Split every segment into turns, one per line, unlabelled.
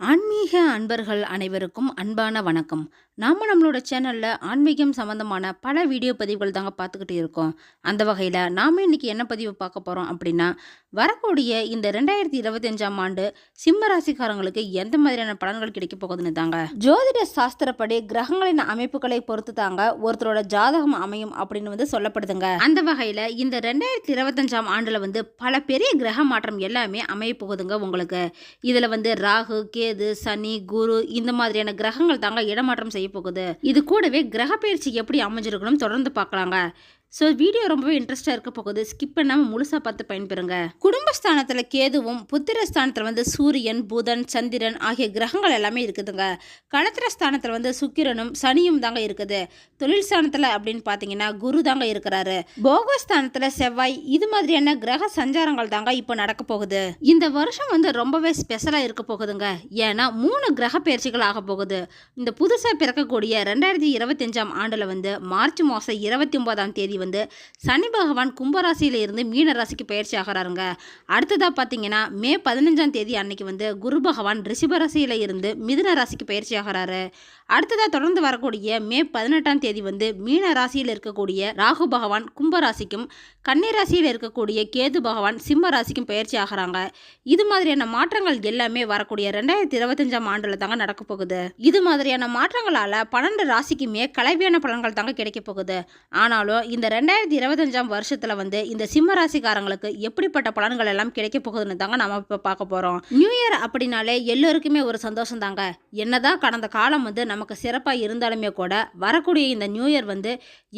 ஆன்மீக அன்பர்கள் அனைவருக்கும் அன்பான வணக்கம். நாம் நம்மளோட சேனலில் ஆன்மீகம் சம்மந்தமான பல வீடியோ பதிவுகள் தாங்க பார்த்துக்கிட்டு இருக்கோம். அந்த வகையில் நாம் இன்றைக்கி என்ன பதிவு பார்க்க போகிறோம் அப்படின்னா வரக்கூடிய இந்த ரெண்டாயிரத்தி இருபத்தஞ்சாம் ஆண்டு சிம்ம ராசிக்காரங்களுக்கு எந்த மாதிரியான பலன்கள் கிடைக்க போகுதுன்னு தாங்க. ஜோதிட சாஸ்திரப்படி கிரகங்களின் அமைப்புகளை பொறுத்து தாங்க ஒருத்தரோட ஜாதகம் அமையும் அப்படின்னு வந்து சொல்லப்படுதுங்க. அந்த வகையில் இந்த ரெண்டாயிரத்தி இருபத்தஞ்சாம் ஆண்டில் வந்து பல பெரிய கிரக மாற்றம் எல்லாமே அமைய போகுதுங்க உங்களுக்கு. இதில் வந்து ராகு கே கேது சனி குரு இந்த மாதிரியான கிரகங்கள் தாங்க இடமாற்றம் செய்ய போகுது இது கூடவே கிரக பயிற்சி எப்படி அமைஞ்சிருக்கணும் தொடர்ந்து பார்க்கலாங்க. ஸோ வீடியோ ரொம்பவே இன்ட்ரெஸ்டாக இருக்க போகுது. ஸ்கிப் பண்ணாமல் முழுசாக பார்த்து பயன்பெறுங்க. குடும்பஸ்தானத்தில் கேதுவும் புத்திர ஸ்தானத்தில் வந்து சூரியன் புதன் சந்திரன் ஆகிய கிரகங்கள் எல்லாமே இருக்குதுங்க. களத்திர ஸ்தானத்தில் வந்து சுக்கிரனும் சனியும் தாங்க இருக்குது. தொழில் ஸ்தானத்தில் அப்படின்னு பார்த்தீங்கன்னா குரு தாங்க இருக்கிறாரு. போகஸ்தானத்தில் செவ்வாய் இது மாதிரியான கிரக சஞ்சாரங்கள் தாங்க இப்போ நடக்க போகுது. இந்த வருஷம் வந்து ரொம்பவே ஸ்பெஷலாக இருக்க போகுதுங்க. ஏன்னா மூணு கிரக பயிற்சிகள் ஆக போகுது. இந்த புதுசாக பிறக்கக்கூடிய ரெண்டாயிரத்தி இருபத்தஞ்சாம் ஆண்டில் வந்து மார்ச் மாதம் இருபத்தி ஒன்பதாம் தேதி வந்து சனி பகவான் கும்பராசியில் இருந்து மீன ராசிக்கு பயிற்சி ஆகிறாருங்க. அடுத்ததாக பார்த்தீங்கன்னா மே பதினஞ்சாம் தேதி அன்னைக்கு வந்து குரு பகவான் ரிஷபராசியில் இருந்து மிதுன ராசிக்கு பயிற்சி ஆகிறாரு. அடுத்ததாக தொடர்ந்து வரக்கூடிய மே பதினெட்டாம் தேதி வந்து மீன ராசியில் இருக்கக்கூடிய ராகு பகவான் கும்பராசிக்கும் கன்னி ராசியில் இருக்கக்கூடிய கேது பகவான் சிம்ம ராசிக்கும் பயிற்சி ஆகிறாங்க. இது மாதிரியான மாற்றங்கள் எல்லாமே வரக்கூடிய ரெண்டாயிரத்தி இருபத்தஞ்சாம் ஆண்டில் தாங்க நடக்க போகுது. இது மாதிரியான மாற்றங்களால் பன்னெண்டு ராசிக்குமே கலவையான பலன்கள் தாங்க கிடைக்க போகுது. ஆனாலும் இந்த ரெண்டாயிரத்தி இருபத்தஞ்சாம் வருஷத்தில் வந்து இந்த சிம்ம ராசிக்காரங்களுக்கு எப்படிப்பட்ட பலன்கள் எல்லாம் கிடைக்க போகுதுன்னு தாங்க நம்ம இப்போ பார்க்க போகிறோம் நியூ இயர் அப்படின்னாலே எல்லோருக்குமே ஒரு சந்தோஷம் தாங்க. என்னதான் கடந்த காலம் வந்து நமக்கு சிறப்பாக இருந்தாலுமே கூட வரக்கூடிய இந்த நியூ இயர் வந்து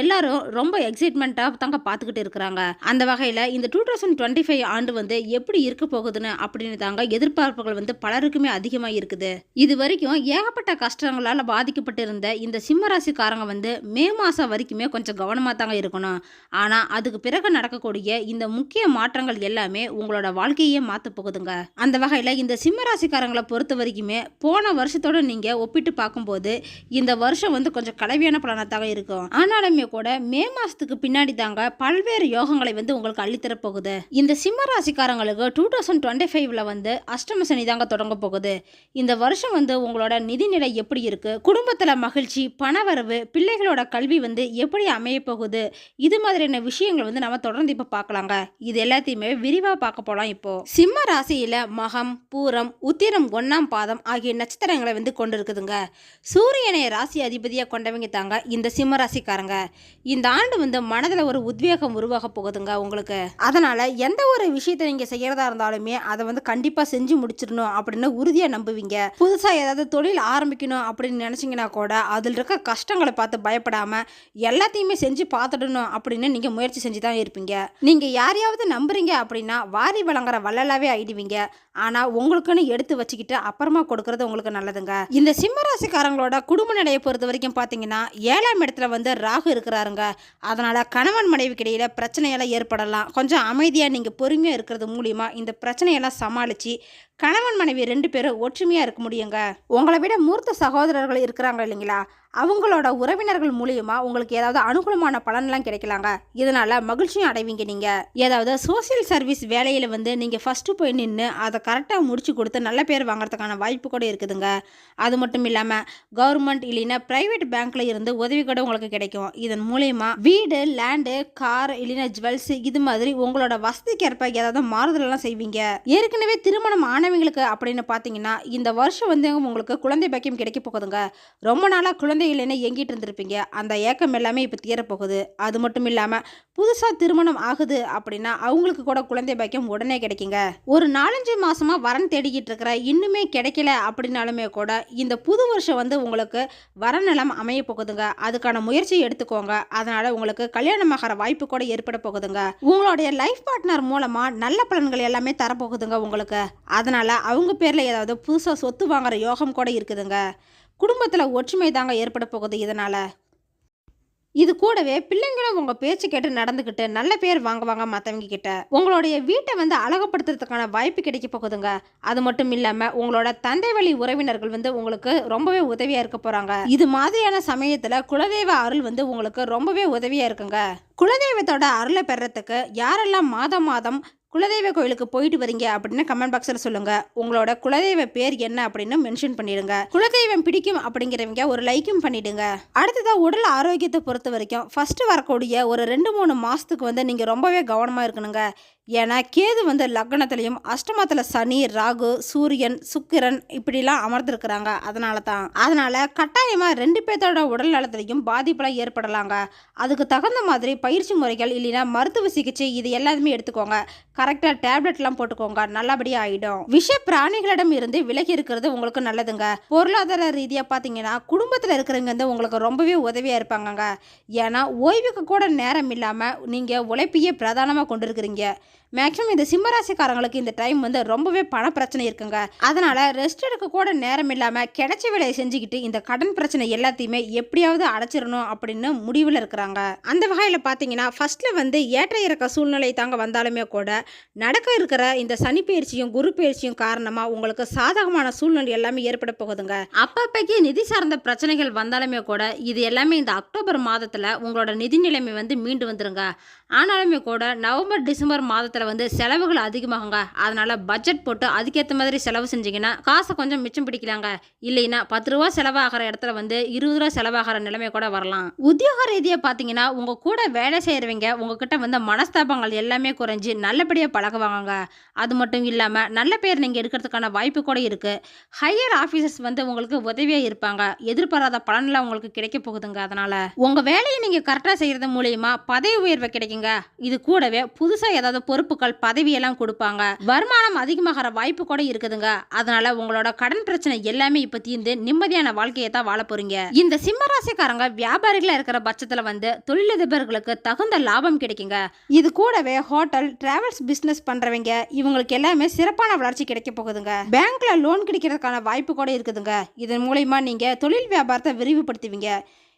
எல்லாரும் ரொம்ப எக்ஸைட்மெண்ட்டாக தாங்க பார்த்துக்கிட்டு இருக்கிறாங்க. அந்த வகையில் இந்த டூ தௌசண்ட் டுவெண்ட்டி ஃபைவ் ஆண்டு வந்து எப்படி இருக்க போகுதுன்னு அப்படின்னு தாங்க எதிர்பார்ப்புகள் வந்து பலருக்குமே அதிகமாக இருக்குது. இது வரைக்கும் ஏகப்பட்ட கஷ்டங்களால் பாதிக்கப்பட்டிருந்த இந்த சிம்மராசிக்காரங்க வந்து மே மாதம் வரைக்குமே கொஞ்சம் கவனமாக தாங்க இருக்கும் இருக்கணும் ஆனால் அதுக்கு பிறகு நடக்கக்கூடிய இந்த முக்கிய மாற்றங்கள் எல்லாமே உங்களோட வாழ்க்கையே மாற்ற போகுதுங்க. அந்த வகையில் இந்த சிம்மராசிக்காரங்களை பொறுத்த வரைக்குமே போன வருஷத்தோட நீங்கள் ஒப்பிட்டு பார்க்கும்போது இந்த வருஷம் வந்து கொஞ்சம் கலவையான பலனாக இருக்கும். ஆனாலுமே கூட மே மாதத்துக்கு பின்னாடி தாங்க பல்வேறு யோகங்களை வந்து உங்களுக்கு அள்ளித்தரப்போகுது இந்த சிம்மராசிக்காரங்களுக்கு டூ தௌசண்ட் டுவெண்ட்டி ஃபைவ்ல வந்து அஷ்டம சனி தாங்க தொடங்க போகுது. இந்த வருஷம் வந்து உங்களோட நிதிநிலை எப்படி இருக்குது குடும்பத்தில் மகிழ்ச்சி பணவரவு பிள்ளைகளோட கல்வி வந்து எப்படி அமைய போகுது? இது மாதிரியான விஷயங்கள் வந்து நம்ம தொடர்ந்து இப்போ பார்க்கலாங்க. இது எல்லாத்தையுமே விரிவாக பார்க்க போகலாம் இப்போ. சிம்ம ராசியில் மகம் பூரம் உத்திரம் ஒன்னாம் பாதம் ஆகிய நட்சத்திரங்களை வந்து கொண்டு இருக்குதுங்க சூரியனை ராசி அதிபதியாக கொண்டவங்க தாங்க இந்த சிம்ம ராசிக்காரங்க. இந்த ஆண்டு வந்து மனதில் ஒரு உத்வேகம் உருவாக போகுதுங்க உங்களுக்கு. அதனால் எந்த ஒரு விஷயத்தை நீங்கள் செய்கிறதா இருந்தாலுமே அதை வந்து கண்டிப்பாக செஞ்சு முடிச்சிடணும் அப்படின்னு உறுதியாக நம்புவீங்க. புதுசாக ஏதாவது தொழில் ஆரம்பிக்கணும் அப்படின்னு நினச்சிங்கன்னா கூட அதில் இருக்க கஷ்டங்களை பார்த்து பயப்படாமல் எல்லாத்தையுமே செஞ்சு பார்த்துடணும் அப்படின்னு நீங்கள் முயற்சி செஞ்சு தான் இருப்பீங்க. நீங்கள் யாரையாவது நம்புறீங்க அப்படின்னா வாரி வழங்குற வள்ளலாவே ஆயிடுவீங்க. ஆனால் உங்களுக்குன்னு எடுத்து வச்சுக்கிட்டு அப்புறமா கொடுக்கறது உங்களுக்கு நல்லதுங்க. இந்த சிம்மராசிக்காரங்களோட குடும்ப நிலையை பொறுத்த வரைக்கும் பார்த்தீங்கன்னா ஏழாம் இடத்துல வந்து ராகு இருக்கிறாருங்க. அதனால் கணவன் மனைவிக்கு இடையில் பிரச்சனையெல்லாம் ஏற்படலாம். கொஞ்சம் அமைதியாக நீங்கள் பொறுமையாக இருக்கிறது மூலிமா இந்த பிரச்சனையெல்லாம் சமாளித்து கணவன் மனைவி ரெண்டு பேரும் ஒற்றுமையாக இருக்க முடியுங்க. உங்களை விட மூர்த்த சகோதரர்கள் இருக்கிறாங்க இல்லைங்களா? அவங்களோட உறவினர்கள் மூலியமா உங்களுக்கு ஏதாவது அனுகூலமான பலன்லாம் கிடைக்கலாங்க? இதனால மகிழ்ச்சியும் அடைவீங்க நீங்க. ஏதாவது சோசியல் சர்வீஸ் வேலையில வந்து நீங்க ஃபர்ஸ்ட் போய் நின்று அதை கரெக்டாக முடிச்சு கொடுத்து நல்ல பேர் வாங்குறதுக்கான வாய்ப்பு கூட இருக்குதுங்க. அது மட்டும் இல்லாம கவர்மெண்ட் இல்லைன்னா பிரைவேட் பேங்க்ல இருந்து உதவி கூட உங்களுக்கு கிடைக்கும். இதன் மூலியமா வீடு லேண்டு கார் இல்லைன்னா ஜுவல்ஸ் இது மாதிரி உங்களோட வசதிக்கேற்ப ஏதாவது மாறுதலெல்லாம் செய்வீங்க. ஏற்கனவே திருமணம் ஆனவங்களுக்கு அப்படின்னு பார்த்தீங்கன்னா இந்த வருஷம் வந்து உங்களுக்கு குழந்தை பாக்கியம் கிடைக்க போகுதுங்க. ரொம்ப நாளாக குழந்தை இல்லைன்னு எங்கிட்டு இருந்திருப்பீங்க? அந்த ஏக்கம் எல்லாமே இப்போ தீரப்போகுது. அது மட்டும் இல்லாமல் புதுசாக திருமணம் ஆகுது அப்படின்னா அவங்களுக்கு கூட குழந்தை பாக்கியம் உடனே கிடைக்குங்க. ஒரு நாலஞ்சு மாதமாக வரன் தேடிக்கிட்டு இருக்கிற இன்னுமே கிடைக்கல அப்படின்னாலுமே கூட இந்த புது வருஷம் வந்து உங்களுக்கு வரநலம் அமைய போகுதுங்க. அதுக்கான முயற்சி எடுத்துக்கோங்க. அதனால் உங்களுக்கு கல்யாணமாகிற வாய்ப்பு கூட ஏற்பட போகுதுங்க. உங்களுடைய லைஃப் பார்ட்னர் மூலமாக நல்ல பலன்கள் எல்லாமே தரப்போகுதுங்க உங்களுக்கு. அதனால் அவங்க பேரில் ஏதாவது புதுசாக சொத்து வாங்குற யோகம் கூட இருக்குதுங்க. குடும்பத்தில் ஒற்றுமை தாங்க ஏற்பட போகுது இதனால். இது கூடவே பிள்ளைங்களும் உங்கள் பேச்சு கேட்டு நடந்துக்கிட்டு நல்ல பேர் வாங்குவாங்க மற்றவங்க கிட்ட. உங்களுடைய வீட்டை வந்து அழகுபடுத்துறதுக்கான வாய்ப்பு கிடைக்க போகுதுங்க. அது மட்டும் இல்லாமல் உங்களோட தந்தை வழி உறவினர்கள் வந்து உங்களுக்கு ரொம்பவே உதவியாக இருக்க போகிறாங்க இது மாதிரியான சமயத்தில் குலதெய்வ அருள் வந்து உங்களுக்கு ரொம்பவே உதவியாக இருக்குங்க. குலதெய்வத்தோட அருளை பெறத்துக்கு யாரெல்லாம் மாதம் மாதம் குலதெய்வ கோயிலுக்கு போயிட்டு வரீங்க அப்படின்னு கமெண்ட் பாக்ஸில் சொல்லுங்க. உங்களோட குலதெய்வ பேர் என்ன அப்படின்னு மென்ஷன் பண்ணிடுங்க. குலதெய்வம் பிடிக்கும் அப்படிங்கிறவங்க ஒரு லைக்கும் பண்ணிடுங்க. அடுத்ததா உடல் ஆரோக்கியத்தை பொறுத்த வரைக்கும் ஃபர்ஸ்ட் வரக்கூடிய ஒரு ரெண்டு மூணு மாசத்துக்கு வந்து நீங்க ரொம்பவே கவனமா இருக்கணுங்க. ஏன்னா கேது வந்து லக்னத்துலேயும் அஷ்டமத்தில் சனி ராகு சூரியன் சுக்கிரன் இப்படிலாம் அமர்ந்திருக்கிறாங்க. அதனால தான் அதனால் கட்டாயமாக ரெண்டு பேர்த்தோட உடல் நலத்திலையும் பாதிப்பெல்லாம் ஏற்படலாங்க. அதுக்கு தகுந்த மாதிரி பயிற்சி முறைகள் இல்லைன்னா மருத்துவ சிகிச்சை இது எல்லாத்தையுமே எடுத்துக்கோங்க. கரெக்டாக டேப்லெட்லாம் போட்டுக்கோங்க. நல்லபடியாக ஆகிடும் விஷ பிராணிகளிடம் இருந்து விலகி இருக்கிறது உங்களுக்கு நல்லதுங்க. பொருளாதார ரீதியாக பார்த்தீங்கன்னா குடும்பத்தில் இருக்கிறவங்க வந்து உங்களுக்கு ரொம்பவே உதவியாக இருப்பாங்கங்க. ஏன்னா ஓய்வுக்கு கூட நேரம் இல்லாமல் நீங்கள் உழைப்பையே பிரதானமாக கொண்டிருக்கிறீங்க. மேக்ஸிமம் இந்த சிம்மராசிக்காரங்களுக்கு இந்த டைம் வந்து ரொம்பவே பண பிரச்சனை இருக்குங்க. அதனால் ரெஸ்ட் எடுக்க கூட நேரம் இல்லாமல் கிடைச்ச வேலையை செஞ்சுக்கிட்டு இந்த கடன் பிரச்சனை எல்லாத்தையுமே எப்படியாவது அடைச்சிடணும் அப்படின்னு முடிவில் இருக்கிறாங்க. அந்த வகையில் பார்த்தீங்கன்னா ஃபஸ்ட்டில் வந்து ஏற்ற இறக்க சூழ்நிலை தாங்க வந்தாலுமே கூட நடக்க இருக்கிற இந்த சனி பயிற்சியும் குரு பயிற்சியும் காரணமாக உங்களுக்கு சாதகமான சூழ்நிலை எல்லாமே ஏற்பட போகுதுங்க. அப்பப்பைக்கு நிதி சார்ந்த பிரச்சனைகள் வந்தாலுமே கூட இது எல்லாமே இந்த அக்டோபர் மாதத்தில் உங்களோட நிதி நிலைமை வந்து மீண்டு வந்துருங்க. ஆனாலுமே கூட நவம்பர் டிசம்பர் மாதம் மாதத்தில் வந்து செலவுகள் அதிகமாகுங்க. அதனால் பட்ஜெட் போட்டு அதுக்கேற்ற மாதிரி செலவு செஞ்சிங்கன்னா காசை கொஞ்சம் மிச்சம் பிடிக்கலாங்க. இல்லைன்னா பத்து ரூபா செலவாகிற இடத்துல வந்து இருபது ரூபா செலவாகிற நிலைமை கூட வரலாம். உத்தியோக ரீதியாக பார்த்தீங்கன்னா உங்கள் கூட வேலை செய்கிறவங்க உங்ககிட்ட வந்து மனஸ்தாபங்கள் எல்லாமே குறைஞ்சி நல்லபடியாக பழகுவாங்க அது மட்டும் இல்லாமல் நல்ல பேர் நீங்கள் எடுக்கிறதுக்கான வாய்ப்பு கூட இருக்குது ஹையர் ஆஃபீஸர்ஸ் வந்து உங்களுக்கு உதவியாக இருப்பாங்க. எதிர்பாராத பலன்லாம் உங்களுக்கு கிடைக்க போகுதுங்க அதனால். உங்கள் வேலையை நீங்கள் கரெக்டாக செய்கிறது மூலயமா பதவி உயர்வு கிடைக்குங்க. இது கூடவே புதுசாக ஏதாவது பொறுப்புகள் பதவியெல்லாம் கொடுப்பாங்க. வருமானம் அதிகமாகிற வாய்ப்பு கூட இருக்குதுங்க. அதனால உங்களோட கடன் பிரச்சனை எல்லாமே இப்போ தீர்ந்து நிம்மதியான வாழ்க்கையை தான் வாழ போறீங்க. இந்த சிம்மராசிக்காரங்க வியாபாரிகளா இருக்கிற பட்சத்தில் வந்து தொழிலதிபர்களுக்கு தகுந்த லாபம் கிடைக்குங்க. இது கூடவே ஹோட்டல் டிராவல்ஸ் பிசினஸ் பண்றவங்க இவங்களுக்கு எல்லாமே சிறப்பான வளர்ச்சி கிடைக்க போகுதுங்க. பேங்க்ல லோன் கிடைக்கிறதுக்கான வாய்ப்பு கூட இருக்குதுங்க. இதன் மூலயமா நீங்க தொழில் வியாபாரத்தை விரிவுபடுத்துவீங்க.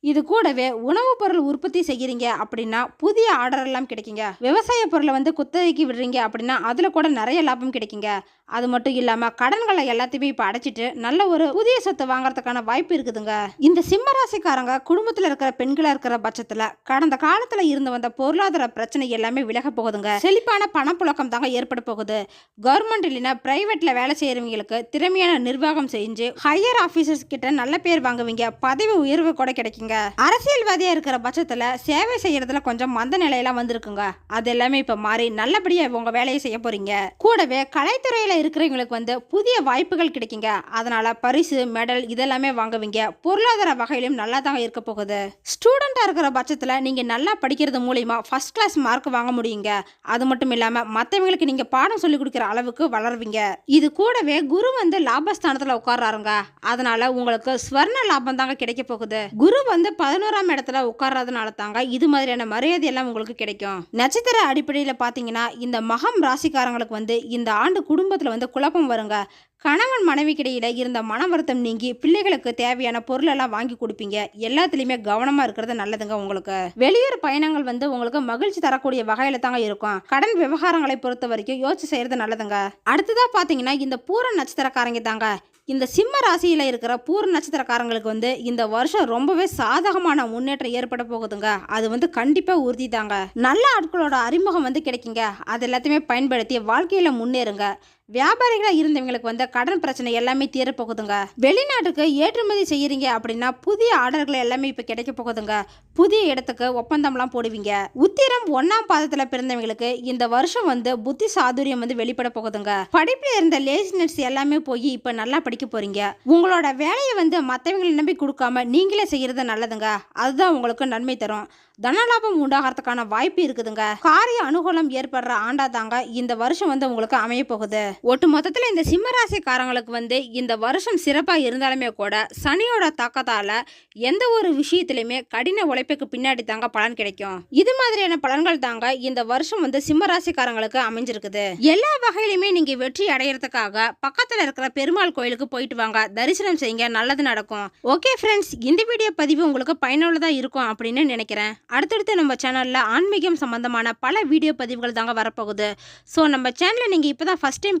இது கூடவே உணவுப் பொருள் உற்பத்தி செய்கிறீங்க அப்படின்னா புதிய ஆர்டர் எல்லாம் கிடைக்குங்க. விவசாய பொருளை வந்து குத்தகைக்கு விடுறீங்க அப்படின்னா அதில் கூட நிறைய லாபம் கிடைக்குங்க. அது மட்டும் இல்லாமல் கடன்களை எல்லாத்தையுமே இப்போ அடைச்சிட்டு நல்ல ஒரு புதிய சொத்து வாங்குறதுக்கான வாய்ப்பு இருக்குதுங்க. இந்த சிம்ம ராசிக்காரங்க குடும்பத்தில் இருக்கிற பெண்களாக இருக்கிற பட்சத்தில் கடந்த காலத்தில் இருந்து வந்த பொருளாதார பிரச்சனை எல்லாமே விலக போகுதுங்க. செழிப்பான பணப்புழக்கம் தாங்க ஏற்பட போகுது. கவர்மெண்ட் இல்லைன்னா பிரைவேட்ல வேலை செய்யறவங்களுக்கு திறமையான நிர்வாகம் செஞ்சு ஹையர் ஆஃபீஸர்ஸ் கிட்ட நல்ல பேர் வாங்குவீங்க. பதவி உயர்வு கூட கிடைக்குங்க. அரசியல்வாதியா இருக்கிற பட்சத்துல சேவை செய்யறதுல கொஞ்சம் மந்த நிலையெல்லாம் வந்திருக்குங்க. அது எல்லாமே இப்ப மாறி நல்லபடியா உங்க வேலையை செய்ய போறீங்க. கூடவே கலைத்துறையில இருக்கிறவங்களுக்கு வந்து புதிய வாய்ப்புகள் கிடைக்குங்க. அதனால் பரிசு மெடல் இதெல்லாமே வாங்குவீங்க. பொருளாதார வகையிலும் நல்லா தான் இருக்க போகுது. ஸ்டூடெண்ட்டாக இருக்கிற பட்சத்தில் நீங்கள் நல்லா படிக்கிறது மூலிமா ஃபர்ஸ்ட் கிளாஸ் மார்க் வாங்க முடியுங்க. அது மட்டும் இல்லாமல் மற்றவங்களுக்கு நீங்கள் பாடம் சொல்லி கொடுக்குற அளவுக்கு வளருவீங்க. இது கூடவே குரு வந்து லாபஸ்தானத்தில் உட்கார்றாருங்க. அதனால் உங்களுக்கு ஸ்வர்ண லாபம் தாங்க கிடைக்க போகுது. குரு வந்து பதினோராம் இடத்துல உட்கார்றதுனால தாங்க இது மாதிரியான மரியாதை எல்லாம் உங்களுக்கு கிடைக்கும். நட்சத்திர அடிப்படையில் பார்த்தீங்கன்னா இந்த மகம் ராசிக்காரங்களுக்கு வந்து இந்த ஆண்டு குடும்பத்தில் வந்து குழப்பம் வருங்க. கணவன் மனைவிக்கிடையில் இருந்த மன வருத்தம் நீங்கி பிள்ளைகளுக்கு தேவையான பொருளெல்லாம் வாங்கி கொடுப்பீங்க. எல்லாத்துலேயுமே கவனமாக இருக்கிறது நல்லதுங்க உங்களுக்கு. வெளியூர் பயணங்கள் வந்து உங்களுக்கு மகிழ்ச்சி தரக்கூடிய வகையில் தாங்க இருக்கும். கடன் விவகாரங்களை பொறுத்த வரைக்கும் யோசிச்சு செய்கிறது நல்லதுங்க. அடுத்ததாக பார்த்தீங்கன்னா இந்த பூர நட்சத்திரக்காரங்க தாங்க. இந்த சிம்ம ராசியில் இருக்கிற பூர நட்சத்திரக்காரங்களுக்கு வந்து இந்த வருஷம் ரொம்பவே சாதகமான முன்னேற்றம் ஏற்பட போகுதுங்க. அது வந்து கண்டிப்பாக உறுதி தாங்க. நல்ல ஆட்களோட அறிமுகம் வந்து கிடைக்குங்க. அது எல்லாத்தையுமே பயன்படுத்தி வாழ்க்கையில் முன்னேறுங்க. வியாபாரிகளாக இருந்தவங்களுக்கு வந்து கடன் பிரச்சனை எல்லாமே தீரப்போகுதுங்க. வெளிநாட்டுக்கு ஏற்றுமதி செய்கிறீங்க அப்படின்னா புதிய ஆர்டர்கள் எல்லாமே இப்போ கிடைக்க போகுதுங்க. புதிய இடத்துக்கு ஒப்பந்தம்லாம் போடுவீங்க. உத்திரம் ஒன்னாம் பாதத்தில் பிறந்தவங்களுக்கு இந்த வருஷம் வந்து புத்தி சாதுரியம் வந்து வெளிப்பட போகுதுங்க. படிப்பில் இருந்த லேசினஸ் எல்லாமே போய் இப்போ நல்லா படிக்க போகிறீங்க உங்களோட வேலையை வந்து மற்றவங்களை நம்பி கொடுக்காம நீங்களே செய்கிறது நல்லதுங்க. அதுதான் உங்களுக்கு நன்மை தரும். தனலாபம் உண்டாகிறதுக்கான வாய்ப்பு இருக்குதுங்க. காரிய அனுகூலம் ஏற்படுற ஆண்டா தாங்க இந்த வருஷம் வந்து உங்களுக்கு அமைய போகுது. ஒட்டு மொத்தத்தில் இந்த சிம்மராசிக்காரங்களுக்கு வந்து இந்த வருஷம் சிறப்பாக இருந்தாலுமே கூட சனியோட தாக்கத்தால் எந்த ஒரு விஷயத்துலையுமே கடின உழைப்புக்கு பின்னாடி தாங்க பலன் கிடைக்கும். இது மாதிரியான பலன்கள் தாங்க இந்த வருஷம் வந்து சிம்மராசிக்காரங்களுக்கு அமைஞ்சிருக்குது. எல்லா வகையிலுமே நீங்கள் வெற்றி அடையிறதுக்காக பக்கத்தில் இருக்கிற பெருமாள் கோயிலுக்கு போயிட்டு வாங்க. தரிசனம் செய்யுங்க. நல்லது நடக்கும். ஓகே ஃப்ரெண்ட்ஸ் இந்த வீடியோ பதிவு உங்களுக்கு பயனுள்ளதாக இருக்கும் அப்படின்னு நினைக்கிறேன். அடுத்தடுத்து நம்ம சேனலில் ஆன்மீகம் சம்பந்தமான பல வீடியோ பதிவுகள் தாங்க வரப்போகுது. ஸோ நம்ம சேனலை நீங்கள் இப்போ தான் ஃபஸ்ட் டைம்